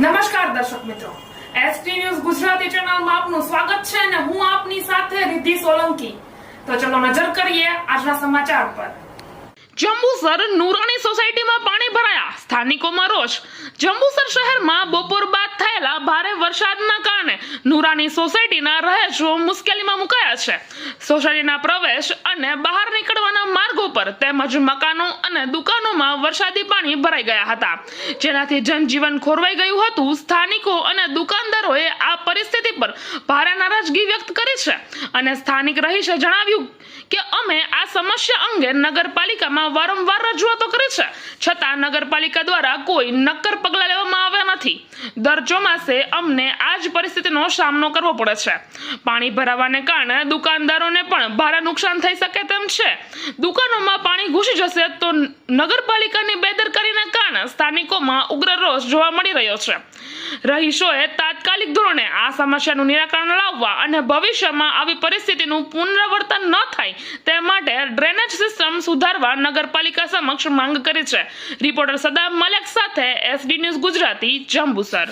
નમસ્કાર દર્શક મિત્રો. એસટી ન્યૂઝ ગુજરાતી ચેનલમાં આપનું સ્વાગત છે અને હું આપની સાથે રિદ્ધિ સોલંકી. તો ચલો નજર કરીએ આજના સમાચાર પર. જંબુસર નુરાણી સોસાયટીમાં પાણી ભરાયા. સ્થાનિકોમાં રોષ. જંબુસર શહેરમાં બપોર બાદ થયેલા ભારે વરસાદના નુરાણી સોસાયટીના રહેશો મુશ્કેલીમાં મુકાયા છે. સોસાયટીના પ્રવેશ અને બહાર નીકળવાના માર્ગો પર તેમજ મકાનો અને દુકાનોમાં વરસાદી પાણી ભરાઈ ગયા હતા. જેનાથી જનજીવન ખોરવાઈ ગયું હતું. સ્થાનિકો અને દુકાનદારોએ આ પરિસ્થિતિ પર ભારે નારાજગી વ્યક્ત કરી છે અને સ્થાનિક રહીશે જણાવ્યું કે અમે આ સમસ્યા અંગે નગરપાલિકામાં વારંવાર રજૂઆતો કરી છે. છતાં નગરપાલિકા દ્વારા કોઈ નક્કર પગલાં લેવામાં આવ્યા નથી. દર માસે અમને આ જ પરિસ્થિતિનો સામનો કરવો પડે છે. પાણી ભરાવાને કારણે દુકાનદારોને પણ ભારે નુકસાન થઈ શકે તેમ છે. દુકાનોમાં પાણી ઘૂસી જશે તો નગરપાલિકાની બેદરકારીને કારણે સ્થાનિકોમાં ઉગ્ર રોષ જોવા મળી રહ્યો છે. રહીશોએ તાત્કાલિક ધોરણે આ સમસ્યાનું નિરાકરણ લાવવા અને ભવિષ્યમાં આવી પરિસ્થિતિનું પુનરાવર્તન ન થાય તે માટે ડ્રેનેજ સિસ્ટમ સુધારવા નગરપાલિકા સમક્ષ માંગ કરી છે. રિપોર્ટર સદામ મલેક સાથે એસડી ન્યૂઝ ગુજરાતી જંબુસર.